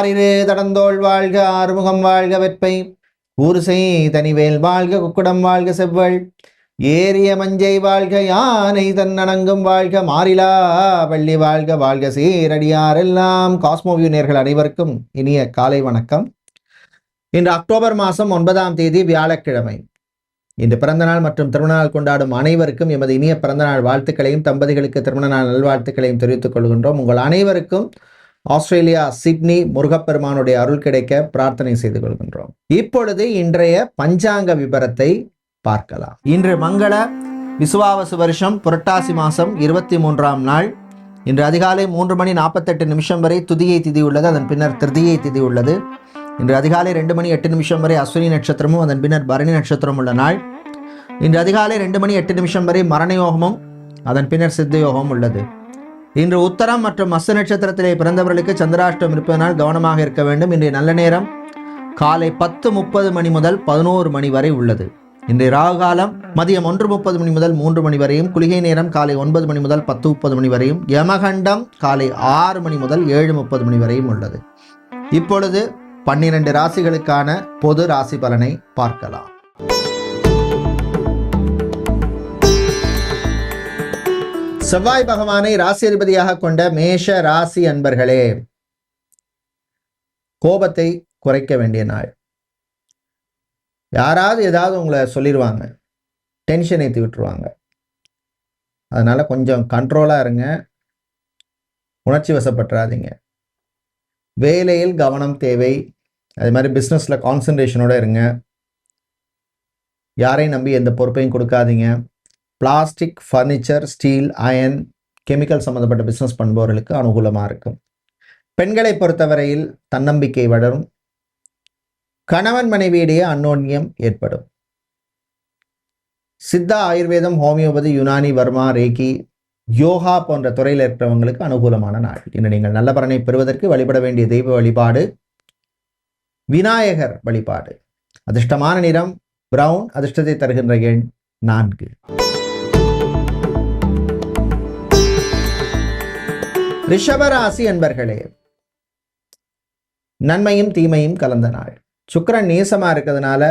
ஆறிரு தடந்தோள் வாழ்க ஆறுமுகம் வாழ்க வெற்பை. ஊருசை தனிவேல் வாழ்க குக்குடம் வாழ்க செவ்வள். ஏரிய மஞ்சை வாழ்க யானை தன்னணங்கும் வாழ்க மாறிலா வள்ளி வாழ்க வாழ்க சீரடியாரெல்லாம் காஸ்மோவியூ நேர்கள் அனைவருக்கும் இனிய காலை வணக்கம். இன்று அக்டோபர் மாதம் ஒன்பதாம் தேதி வியாழக்கிழமை. இன்று பிறந்தநாள் மற்றும் திருமணநாள் கொண்டாடும் அனைவருக்கும் எமது இனிய பிறந்தநாள் வாழ்த்துக்களையும் தம்பதிகளுக்கு திருமண நாள் நல்வாழ்த்துக்களையும் தெரிவித்துக் கொள்கின்றோம். உங்கள் அனைவருக்கும் ஆஸ்திரேலியா சிட்னி முருகப்பெருமானுடைய அருள் கிடைக்க பிரார்த்தனை செய்து கொள்கின்றோம். இப்பொழுது இன்றைய பஞ்சாங்க விபரத்தை பார்க்கலாம். இன்று மங்கள விசுவாவசு வருஷம் புரட்டாசி மாதம் இருபத்தி மூன்றாம் நாள். இன்று அதிகாலை மூன்று மணி நாற்பத்தெட்டு நிமிஷம் வரை துதியை திதி உள்ளது அதன் பின்னர் திருதியை திதி உள்ளது. இன்று அதிகாலை ரெண்டு மணி எட்டு நிமிஷம் வரை அஸ்வினி நட்சத்திரமும் அதன் பின்னர் பரணி நட்சத்திரம் உள்ள நாள். இன்று அதிகாலை ரெண்டு மணி எட்டு நிமிஷம் வரை மரண யோகமும் அதன் பின்னர் சித்த யோகமும் உள்ளது. இன்று உத்தரம் மற்றும் மச நட்சத்திரத்திலே பிறந்தவர்களுக்கு சந்திராஷ்டம் இருப்பதனால் கவனமாக இருக்க வேண்டும். இன்றைய நல்ல நேரம் காலை பத்து முப்பது மணி முதல் பதினோரு மணி வரை உள்ளது. இன்றைய ராகு காலம் மதியம் ஒன்று முப்பது மணி முதல் மூன்று மணி வரையும் குளிகை நேரம் காலை ஒன்பது மணி முதல் பத்து முப்பது மணி வரையும் யமகண்டம் காலை ஆறு மணி முதல் ஏழு முப்பது மணி வரையும் உள்ளது. இப்பொழுது பன்னிரண்டு ராசிகளுக்கான பொது ராசி பலனை பார்க்கலாம். செவ்வாய் பகவானை ராசி அதிபதியாக கொண்ட மேஷ ராசி அன்பர்களே கோபத்தை குறைக்க வேண்டிய நாள். யாராவது ஏதாவது உங்களை சொல்லிடுவாங்க டென்ஷன் ஏற்றி விட்டுருவாங்க அதனால் கொஞ்சம் கண்ட்ரோலாக இருங்க. உணர்ச்சி வசப்பட்டுறாதீங்க. வேலையில் கவனம் தேவை. அது மாதிரி பிஸ்னஸில் கான்சன்ட்ரேஷனோடு இருங்க. யாரையும் நம்பி எந்த பொறுப்பையும் கொடுக்காதீங்க. Plastic furniture steel iron chemical சம்மந்தப்பட்ட பிஸ்னஸ் பண்ணுபவர்களுக்கு அனுகூலமாக இருக்கும். பெண்களை பொறுத்தவரையில் தன்னம்பிக்கை வளரும். கணவன் மனைவியிடையே அன்னோன்யம் ஏற்படும். சித்தா ஆயுர்வேதம் ஹோமியோபதி யுனானி வர்மா ரேகி யோகா போன்ற துறையில் இருக்கிறவங்களுக்கு அனுகூலமான நாள். இன்று நீங்கள் நல்ல பலனை பெறுவதற்கு வழிபட வேண்டிய தெய்வ வழிபாடு விநாயகர் வழிபாடு. அதிர்ஷ்டமான நிறம் பிரவுன் அதிர்ஷ்டத்தை தருகின்ற எண் நான்கு. ரிஷபராசி என்பர்களே நன்மையும் தீமையும் கலந்த நாள். சுக்கிரன் நீசமாக இருக்கிறதுனால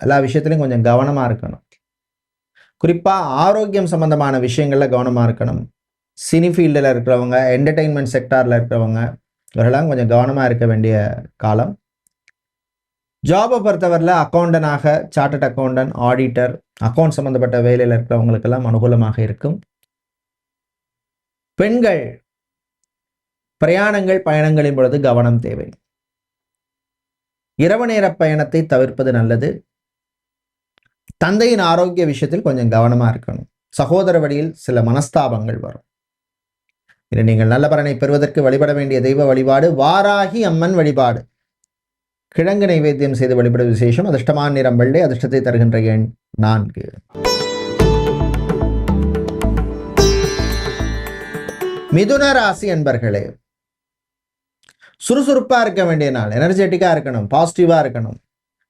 எல்லா விஷயத்துலையும் கொஞ்சம் கவனமாக இருக்கணும். குறிப்பாக ஆரோக்கியம் சம்பந்தமான விஷயங்களில் கவனமாக இருக்கணும். சினி ஃபீல்டில் இருக்கிறவங்க என்டர்டெயின்மெண்ட் செக்டாரில் இருக்கிறவங்க இவரெல்லாம் கொஞ்சம் கவனமாக இருக்க வேண்டிய காலம். ஜாபை பொறுத்தவரையில் அக்கௌண்டனாக சார்ட்டட் அக்கௌண்டன்ட் ஆடிட்டர் அக்கௌண்ட் சம்மந்தப்பட்ட வேலையில் இருக்கிறவங்களுக்கெல்லாம் அனுகூலமாக இருக்கும். பெண்கள் பிரயாணங்கள் பயணங்களின் பொழுது கவனம் தேவை. இரவு நேர பயணத்தை தவிர்ப்பது நல்லது. தந்தையின் ஆரோக்கிய விஷயத்தில் கொஞ்சம் கவனமாக இருக்கணும். சகோதர வழியில் சில மனஸ்தாபங்கள் வரும். இதை நீங்கள் நல்ல பலனை பெறுவதற்கு வழிபட வேண்டிய தெய்வ வழிபாடு வாராகி அம்மன் வழிபாடு. கிழங்கு நைவேத்தியம் செய்து வழிபட விசேஷம் அதிர்ஷ்டமான நிறம் வெள்ளை அதிர்ஷ்டத்தை தருகின்ற எண் நான்கு. மிதுன ராசி என்பர்களே சுறுசுறுப்பா இருக்க வேண்டிய நாள் எனர்ஜெட்டிக்கா இருக்கணும் பாசிட்டிவா இருக்கணும்.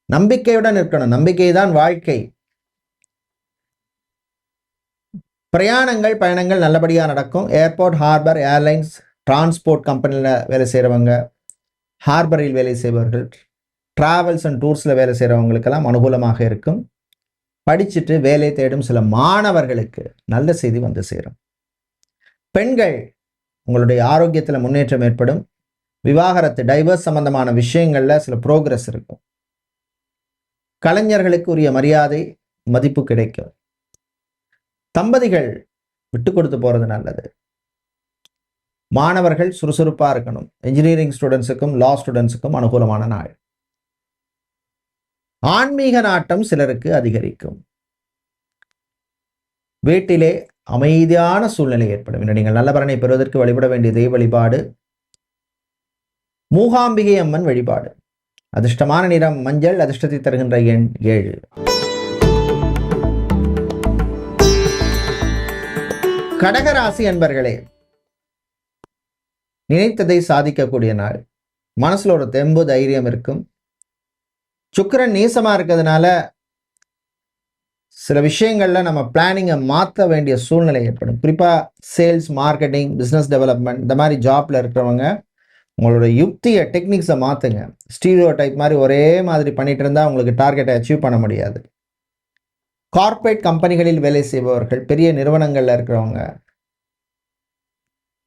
நம்பிக்கையுடன் இருக்கணும் நம்பிக்கை தான் வாழ்க்கை. பிரயாணங்கள் பயணங்கள் நல்லபடியாக நடக்கும். ஏர்போர்ட் ஹார்பர் ஏர்லைன்ஸ் டிரான்ஸ்போர்ட் கம்பெனியில் வேலை செய்கிறவங்க ஹார்பரில் வேலை செய்பவர்கள் ட்ராவல்ஸ் அண்ட் டூர்ஸில் வேலை செய்கிறவங்களுக்கெல்லாம் அனுகூலமாக இருக்கும். படிச்சுட்டு வேலை தேடும் சில மாணவர்களுக்கு நல்ல செய்தி வந்து சேரும். பெண்கள் உங்களுடைய ஆரோக்கியத்தில் முன்னேற்றம் ஏற்படும். விவாகரத்து டைவர்ஸ் சம்பந்தமான விஷயங்களில் சில ப்ரோக்ரஸ் இருக்கும். கலைஞர்களுக்கு உரிய மரியாதை மதிப்பு கிடைக்கும். தம்பதிகள் விட்டு கொடுத்து போகிறது நல்லது. மாணவர்கள் சுறுசுறுப்பாக இருக்கணும். இன்ஜினியரிங் ஸ்டூடெண்ட்ஸுக்கும் லா ஸ்டூடெண்ட்ஸுக்கும் அனுகூலமான நாள். ஆன்மீக நாட்டம் சிலருக்கு அதிகரிக்கும். வீட்டிலே அமைதியான சூழ்நிலை ஏற்படும். இன்று நீங்கள் நல்ல பலனை பெறுவதற்கு வழிபட வேண்டிய தெய்வ வழிபாடு மூகாம்பிகை அம்மன் வழிபாடு. அதிர்ஷ்டமான நிறம் மஞ்சள் அதிர்ஷ்டத்தை தருகின்ற எண் ஏழு. கடகராசி அன்பர்களே நினைத்ததை சாதிக்கக்கூடிய நாள். மனசுல ஒரு தெம்பு தைரியம் இருக்கும். சுக்கிரன் நீசமா இருக்கிறதுனால சில விஷயங்களில் நம்ம பிளானிங்கை மாற்ற வேண்டிய சூழ்நிலை ஏற்படும். குறிப்பாக சேல்ஸ் மார்க்கெட்டிங் பிஸ்னஸ் டெவலப்மெண்ட் இந்த மாதிரி ஜாப்பில் இருக்கிறவங்க உங்களோட யுக்தியை டெக்னிக்ஸை மாற்றுங்க ஸ்டீரியோ டைப் மாதிரி ஒரே மாதிரி பண்ணிட்டு இருந்தால் உங்களுக்கு டார்கெட்டை அச்சீவ் பண்ண முடியாது. கார்ப்பரேட் கம்பெனிகளில் வேலை செய்பவர்கள் பெரிய நிறுவனங்களில் இருக்கிறவங்க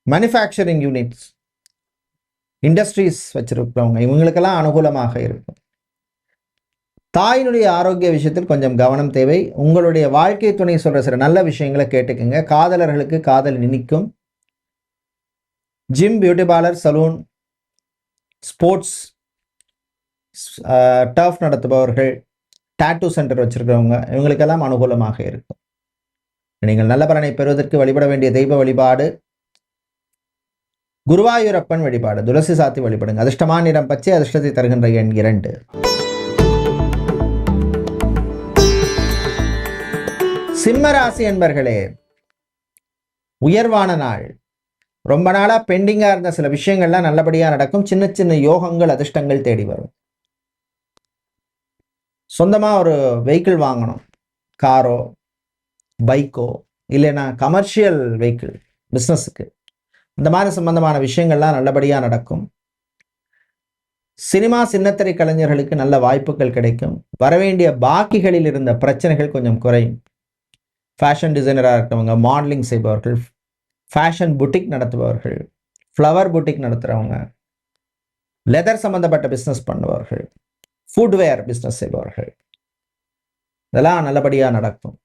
மேனுஃபேக்சரிங் யூனிட்ஸ் இண்டஸ்ட்ரீஸ் வச்சுருக்கிறவங்க இவங்களுக்கெல்லாம் அனுகூலமாக இருக்கும். தாயினுடைய ஆரோக்கிய விஷயத்தில் கொஞ்சம் கவனம் தேவை. உங்களுடைய வாழ்க்கை துணை சொல்கிற சில நல்ல விஷயங்களை கேட்டுக்கோங்க. காதலர்களுக்கு காதல் நினைக்கும். Gym beauty parlour salon sports turf நடத்துபவர்கள் tattoo centre வச்சிருக்கிறவங்க இவங்களுக்கெல்லாம் அனுகூலமாக இருக்கும். நீங்கள் நல்ல பலனை பெறுவதற்கு வழிபட வேண்டிய தெய்வ வழிபாடு குருவாயூரப்பன் வழிபாடு துளசி சாத்தி வழிபடுங்க. அதிர்ஷ்டமான நிறம் பச்சை அதிர்ஷ்டத்தை தருகின்ற எண் இரண்டு. சிம்மராசி என்பர்களே உயர்வான நாள். ரொம்ப நாளாக பெண்டிங்காக இருந்த சில விஷயங்கள்லாம் நல்லபடியாக நடக்கும். சின்ன சின்ன யோகங்கள் அதிர்ஷ்டங்கள் தேடி வரும். சொந்தமாக ஒரு வெஹிக்கிள் வாங்கணும். காரோ பைக்கோ இல்லைன்னா கமர்ஷியல் வெஹிக்கிள் பிஸ்னஸுக்கு இந்த மாதிரி சம்பந்தமான விஷயங்கள்லாம் நல்லபடியாக நடக்கும். சினிமா சின்னத்திரை கலைஞர்களுக்கு நல்ல வாய்ப்புகள் கிடைக்கும். வரவேண்டிய பாக்கிகளில் இருந்த பிரச்சனைகள் கொஞ்சம் குறையும். ஃபேஷன் டிசைனராக இருக்கிறவங்க மாடலிங் செய்பவர்கள் ஃபேஷன் புட்டிக் நடத்துபவர்கள் ஃப்ளவர் புட்டிக் நடத்துகிறவங்க லெதர் சம்மந்தப்பட்ட பிஸ்னஸ் பண்ணுபவர்கள் ஃபுட்வேர் பிஸ்னஸ் செய்பவர்கள். இதெல்லாம் நல்லபடியாக நடக்கும்.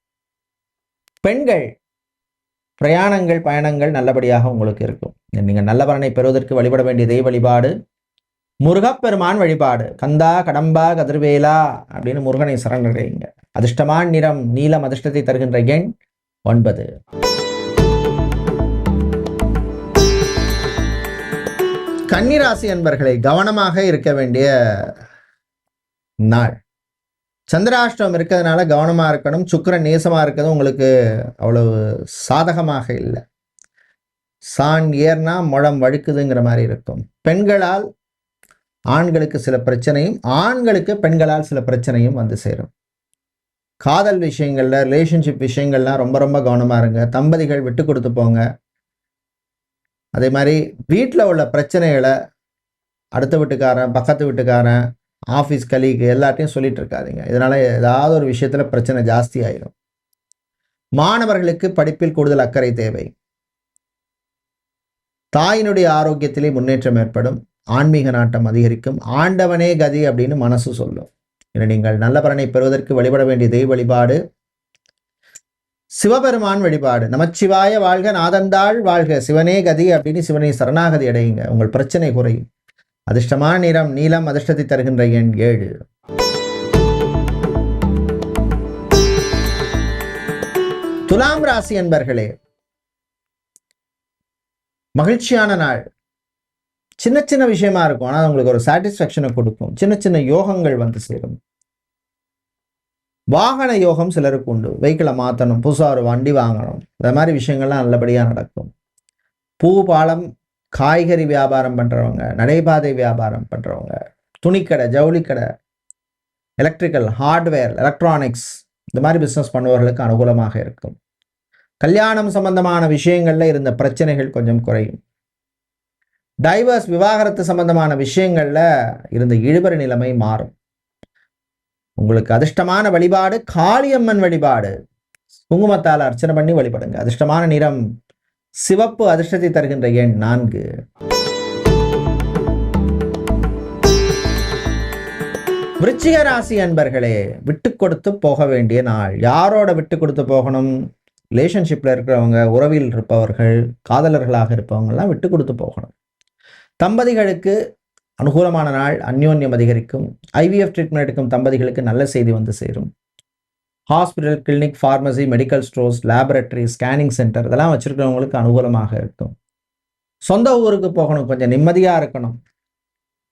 பெண்கள் பிரயாணங்கள் பயணங்கள் நல்லபடியாக உங்களுக்கு இருக்கும். நீங்கள் நல்ல பலனை பெறுவதற்கு வழிபட வேண்டிய தெய்வ வழிபாடு முருகப்பெருமான் வழிபாடு. கந்தா கடம்பா கதிர்வேலா அப்படின்னு முருகனை சரணடைங்க அதிர்ஷ்டமான நிறம் நீலம் அதிர்ஷ்டத்தை தருகின்ற எண் ஒன்பது. கன்னிராசி அன்பர்களை கவனமாக இருக்க வேண்டிய நாள். சந்திராஷ்டம் இருக்கிறதுனால கவனமாக இருக்கணும் சுக்கரன் நேசமாக இருக்கிறது உங்களுக்கு அவ்வளவு சாதகமாக இல்லை. சான் ஏர்னா முழம் வழுக்குதுங்கிற மாதிரி இருக்கும். பெண்களால் ஆண்களுக்கு சில பிரச்சனையும் ஆண்களுக்கு பெண்களால் சில பிரச்சனையும் வந்து சேரும். காதல் விஷயங்களில் ரிலேஷன்ஷிப் விஷயங்கள்லாம் ரொம்ப ரொம்ப கவனமாக இருங்க. தம்பதிகள் விட்டு கொடுத்து போங்க. அதே மாதிரி வீட்டில் உள்ள பிரச்சனைகளை அடுத்த வீட்டுக்காரன் பக்கத்து வீட்டுக்காரன் ஆஃபீஸ் கலீக்கு எல்லாத்தையும் சொல்லிட்டு இருக்காதீங்க. இதனால் ஏதாவது ஒரு விஷயத்தில் பிரச்சனை ஜாஸ்தி ஆயிடும் மாணவர்களுக்கு படிப்பில் கூடுதல் அக்கறை தேவை. தாயினுடைய ஆரோக்கியத்திலே முன்னேற்றம் ஏற்படும். ஆன்மீக நாட்டம் அதிகரிக்கும். ஆண்டவனே கதி அப்படின்னு மனசு சொல்லும். என நீங்கள் நல்ல பலனை பெறுவதற்கு வழிபட வேண்டிய தெய்வ வழிபாடு. சிவபெருமான் வழிபாடு. நமச்சிவாய வாழ்க நாதந்தாள் வாழ்க. சிவனே கதி அப்படின்னு சிவனை சரணாகதி அடையுங்க. உங்கள் பிரச்சனை குறையும் அதிர்ஷ்டமான நிறம் நீலம் அதிர்ஷ்டத்தை தருகின்ற எண் ஏழு. துலாம் ராசி என்பர்களே மகிழ்ச்சியான நாள். சின்ன சின்ன விஷயமா இருக்கும். ஆனால் உங்களுக்கு ஒரு சாட்டிஸ்ஃபேக்ஷனை கொடுக்கும். சின்ன சின்ன யோகங்கள் வந்து சேரும். வாகன யோகம் சிலருக்கு உண்டு. வெஹிக்கிளை மாற்றணும் புதுசாக ஒரு வண்டி வாங்கணும். இந்த மாதிரி விஷயங்கள்லாம் நல்லபடியாக நடக்கும். பூ பாலம் காய்கறி வியாபாரம் பண்ணுறவங்க நடைபாதை வியாபாரம் பண்ணுறவங்க துணிக்கடை ஜவுளிக்கடை எலக்ட்ரிக்கல் ஹார்ட்வேர் எலக்ட்ரானிக்ஸ் இந்த மாதிரி பிஸ்னஸ் பண்ணுபவர்களுக்கு அனுகூலமாக இருக்கும். கல்யாணம் சம்பந்தமான விஷயங்களில் இருந்த பிரச்சனைகள் கொஞ்சம் குறையும். டைவர்ஸ் விவாகரத்து சம்பந்தமான விஷயங்களில் இருந்த இழுபறி நிலைமை மாறும். உங்களுக்கு அதிர்ஷ்டமான வழிபாடு காளியம்மன் வழிபாடு. குங்குமத்தால் அர்ச்சனை பண்ணி வழிபடுங்க. அதிர்ஷ்டமான நிறம் சிவப்பு அதிர்ஷ்டத்தை தருகின்ற எண் நான்கு. விருச்சிக ராசி அன்பர்களே விட்டு கொடுத்து போக வேண்டிய நாள். யாரோட விட்டு கொடுத்து போகணும்? ரிலேஷன்ஷிப்பில் இருக்கிறவங்க உறவில் இருப்பவர்கள் காதலர்களாக இருப்பவங்கெல்லாம் விட்டு கொடுத்து போகணும். தம்பதிகளுக்கு அனுகூலமான நாள் அந்யோன்யம் அதிகரிக்கும். ஐவிஎஃப் ட்ரீட்மெண்ட் எடுக்கும் தம்பதிகளுக்கு நல்ல செய்தி வந்து சேரும். Hospital clinic pharmacy medical stores laboratory scanning centre இதெல்லாம் வச்சுருக்கிறவங்களுக்கு அனுகூலமாக இருக்கும். சொந்த ஊருக்கு போகணும் கொஞ்சம் நிம்மதியாக இருக்கணும்.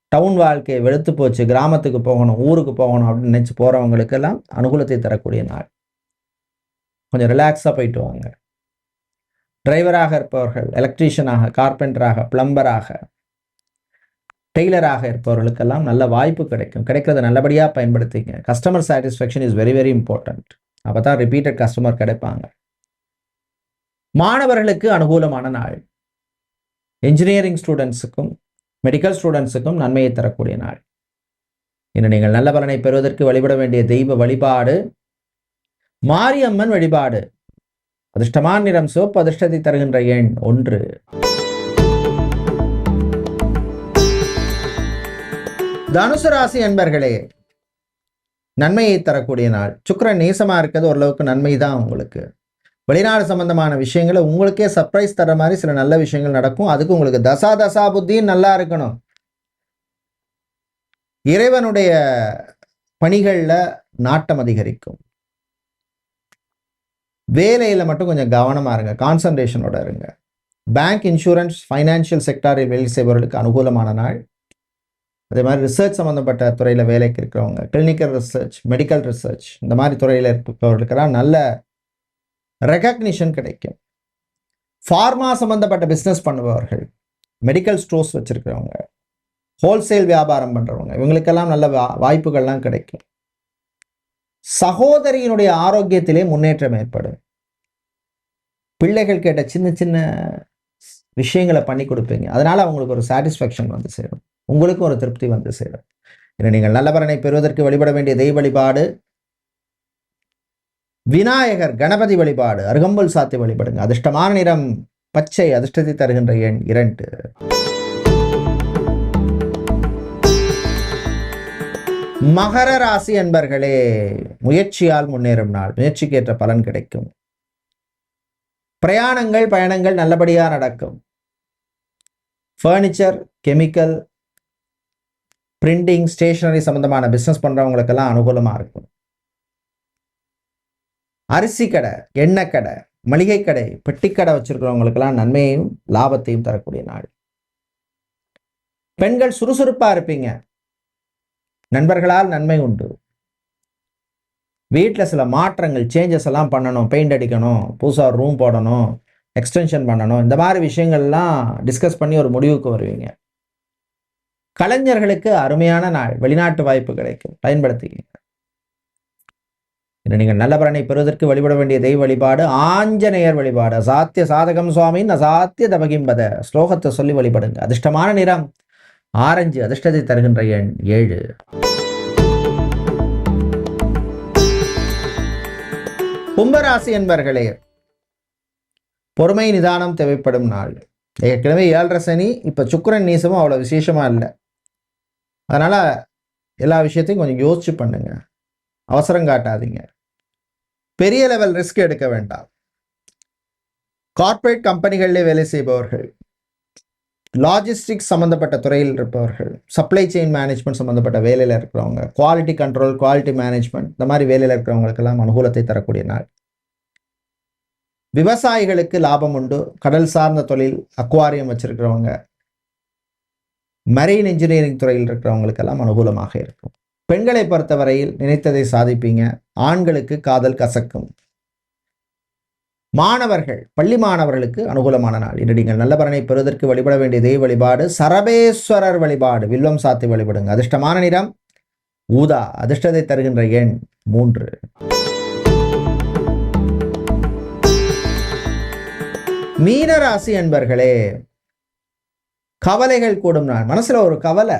டவுன் வாழ்க்கையை வெளுத்து போச்சு கிராமத்துக்கு போகணும் ஊருக்கு போகணும் அப்படின்னு நினச்சி போகிறவங்களுக்கெல்லாம் அனுகூலத்தை தரக்கூடிய நாள். கொஞ்சம் ரிலாக்ஸாக போயிட்டு வாங்க. டிரைவராக இருப்பவர்கள் எலக்ட்ரீஷியனாக கார்பெண்டராக பிளம்பராக டெய்லராக இருப்பவர்களுக்கெல்லாம் நல்ல வாய்ப்பு கிடைக்கும். கிடைக்கிறத நல்லபடியாக பயன்படுத்திங்க. Customer satisfaction is very very important அப்போ தான் ரிப்பீட்டட் கஸ்டமர் கிடைப்பாங்க. மாணவர்களுக்கு அனுகூலமான நாள். என்ஜினியரிங் ஸ்டூடெண்ட்ஸுக்கும் மெடிக்கல் ஸ்டூடெண்ட்ஸுக்கும் நன்மையை தரக்கூடிய நாள். இன்று நீங்கள் நல்ல பலனை பெறுவதற்கு வழிபட வேண்டிய தெய்வ வழிபாடு மாரியம்மன் வழிபாடு. அதிர்ஷ்டமான நிறம் சிவப்பு அதிர்ஷ்டத்தை தருகின்ற எண் ஒன்று. தனுசு ராசி அன்பர்களே நன்மையை தரக்கூடிய நாள். சுக்கரன் நேசமா இருக்கிறது ஓரளவுக்கு நன்மை தான் உங்களுக்கு. வெளிநாடு சம்பந்தமான விஷயங்களை உங்களுக்கே சர்ப்ரைஸ் தர மாதிரி சில நல்ல விஷயங்கள் நடக்கும். அதுக்கு உங்களுக்கு தசா தசா புத்தியும் நல்லா இருக்கணும். இறைவனுடைய பணிகளில் நாட்டம் அதிகரிக்கும். வேலையில் மட்டும் கொஞ்சம் கவனமாக இருங்க கான்சன்ட்ரேஷனோட இருங்க. பேங்க் இன்சூரன்ஸ் ஃபைனான்சியல் செக்டாரில் வேலை செய்பவர்களுக்கு அனுகூலமான நாள். அதே மாதிரி ரிசர்ச் சம்மந்தப்பட்ட துறையில் வேலைக்கு இருக்கிறவங்க கிளினிக்கல் ரிசர்ச் மெடிக்கல் ரிசர்ச் இந்த மாதிரி துறையில் இருப்பவர்களுக்கெல்லாம் நல்ல ரெகக்னிஷன் கிடைக்கும். ஃபார்மா சம்மந்தப்பட்ட பிஸ்னஸ் பண்ணுபவர்கள் மெடிக்கல் ஸ்டோர்ஸ் வச்சுருக்கிறவங்க ஹோல்சேல் வியாபாரம் பண்ணுறவங்க இவங்களுக்கெல்லாம் நல்ல வா- வாய்ப்புகள்லாம் கிடைக்கும். சகோதரியினுடைய ஆரோக்கியத்திலே முன்னேற்றம் ஏற்படும். பிள்ளைகள் கேட்ட சின்ன சின்ன விஷயங்களை பண்ணி கொடுப்பீங்க. அதனால் அவங்களுக்கு ஒரு சாட்டிஸ்ஃபேக்ஷன் வந்து சேரும். உங்களுக்கும் ஒரு திருப்தி வந்து சேரும். இதை நீங்கள் நல்ல பலனை பெறுவதற்கு வழிபட வேண்டிய தெய்வ வழிபாடு விநாயகர் கணபதி வழிபாடு அருகம்புல் சாத்தி வழிபடுங்க. அதிர்ஷ்டமான நிறம் பச்சை அதிர்ஷ்டத்தை தருகின்ற எண் இரண்டு. மகர ராசி என்பர்களே முயற்சியால் முன்னேறும் நாள். முயற்சிக்கேற்ற பலன் கிடைக்கும். பிரயாணங்கள் பயணங்கள் நல்லபடியாக நடக்கும். ஃபர்னிச்சர் கெமிக்கல் பிரிண்டிங் ஸ்டேஷனரி சம்பந்தமான பிஸ்னஸ் பண்ணுறவங்களுக்கெல்லாம் அனுகூலமாக இருக்கும். அரிசி கடை எண்ணெய் கடை மளிகை கடை பெட்டிக்கடை வச்சுருக்கிறவங்களுக்கெல்லாம் நன்மையையும் லாபத்தையும் தரக்கூடிய நாள் பெண்கள் சுறுசுறுப்பாக இருப்பீங்க. நண்பர்களால் நன்மை உண்டு. வீட்டில் சில மாற்றங்கள் சேஞ்சஸ் எல்லாம் பண்ணணும். பெயிண்ட் அடிக்கணும் புதுசாக ரூம் போடணும் எக்ஸ்டென்ஷன் பண்ணணும். இந்த மாதிரி விஷயங்கள்லாம் டிஸ்கஸ் பண்ணி ஒரு முடிவுக்கு வருவீங்க. கலைஞர்களுக்கு அருமையான நாள். வெளிநாட்டு வாய்ப்பு கிடைக்கும். பயன்படுத்திக்கிங்க நீங்கள் நல்ல பலனை பெறுவதற்கு வழிபட வேண்டிய தெய்வ வழிபாடு ஆஞ்சநேயர் வழிபாடு. அசாத்திய சாதகம் சுவாமின் அசாத்திய தபகிம்பத ஸ்லோகத்தை சொல்லி வழிபடுங்க அதிர்ஷ்டமான நிறம். ஆரஞ்சு அதிர்ஷ்டத்தை தருகின்ற எண் ஏழு. கும்பராசி என்பர்களே பொறுமை நிதானம் தேவைப்படும் நாள். ஏற்கனவே ஏழரை சனி இப்போ சுக்கிரன் நீசமும் அவ்வளோ விசேஷமாக இல்லை. அதனால் எல்லா விஷயத்தையும் கொஞ்சம் யோசிச்சு பண்ணுங்க. அவசரம் காட்டாதீங்க. பெரிய லெவல் ரிஸ்க் எடுக்க வேண்டாம். கார்ப்பரேட் கம்பெனிகளிலே வேலை செய்பவர்கள் லாஜிஸ்டிக்ஸ் சம்மந்தப்பட்ட துறையில் இருப்பவர்கள் சப்ளை செயின் மேனேஜ்மெண்ட் சம்மந்தப்பட்ட வேலையில் இருக்கிறவங்க குவாலிட்டி கண்ட்ரோல் குவாலிட்டி மேனேஜ்மெண்ட் இந்த மாதிரி வேலையில் இருக்கிறவங்களுக்கெல்லாம் அனுகூலத்தை தரக்கூடிய நாள். விவசாயிகளுக்கு லாபம் உண்டு. கடல் சார்ந்த தொழில் அக்வாரியம் வச்சுருக்கிறவங்க மரீன் இன்ஜினியரிங் துறையில் இருக்கிறவங்களுக்கெல்லாம் அனுகூலமாக இருக்கும். பெண்களை பொறுத்தவரையில் நினைத்ததை சாதிப்பீங்க ஆண்களுக்கு காதல் கசக்கும். மாணவர்கள் பள்ளி மாணவர்களுக்கு அனுகூலமான நாள். இன்று நீங்கள் நல்ல பலனை பெறுவதற்கு வழிபட வேண்டிய தெய்வ வழிபாடு சரபேஸ்வரர் வழிபாடு. வில்வம் சாத்தி வழிபடுங்க. அதிர்ஷ்டமான நிறம் ஊதா. அதிர்ஷ்டத்தை தருகின்ற எண் மூன்று. மீனராசி என்பர்களே கவலைகள் கூடும் நாள். மனசுல ஒரு கவலை.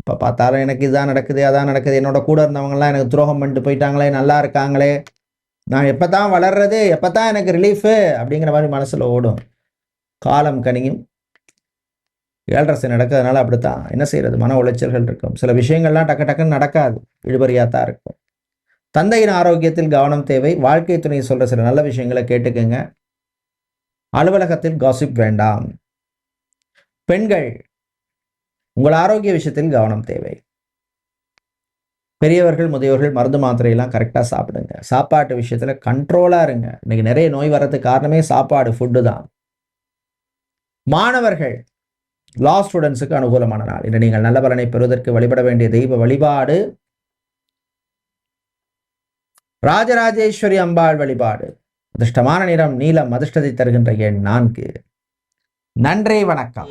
இப்ப பார்த்தாலும் எனக்கு இதான் நடக்குது அதான் நடக்குது. என்னோட கூட இருந்தவங்கலாம் எனக்கு துரோகம் பண்ணிட்டு போயிட்டாங்களே நல்லா இருக்காங்களே. நான் எப்போ தான் வளர்றது எப்போ தான் எனக்கு ரிலீஃபு அப்படிங்கிற மாதிரி மனசில் ஓடும். காலம் கனியும். ஏழரசு நடக்கிறதுனால அப்படித்தான். என்ன செய்யறது? மன உளைச்சல்கள் இருக்கும். சில விஷயங்கள்லாம் டக்கு டக்குன்னு நடக்காது. இழுபறியாக தான் இருக்கும். தந்தையின் ஆரோக்கியத்தில் கவனம் தேவை. வாழ்க்கை துணை சொல்கிற சில நல்ல விஷயங்களை கேட்டுக்கோங்க. அலுவலகத்தில் காசிப் வேண்டாம். பெண்கள் உங்கள் ஆரோக்கிய விஷயத்தில் கவனம் தேவை. பெரியவர்கள் முதியவர்கள் மருந்து மாத்திரையெல்லாம் கரெக்டாக சாப்பிடுங்க. சாப்பாட்டு விஷயத்தில் கண்ட்ரோலாக இருங்க. இன்னைக்கு நிறைய நோய் வர்றதுக்கு காரணமே சாப்பாடு ஃபுட்டு தான். மாணவர்கள் லா ஸ்டூடெண்ட்ஸுக்கு அனுகூலமான நாள். இன்று நீங்கள் நல்ல பலனை பெறுவதற்கு வழிபட வேண்டிய தெய்வ வழிபாடு ராஜராஜேஸ்வரி அம்பாள் வழிபாடு. அதிர்ஷ்டமான நிறம் நீலம் அதிர்ஷ்டத்தை தருகின்ற எண் நான்கு. நன்றி வணக்கம்.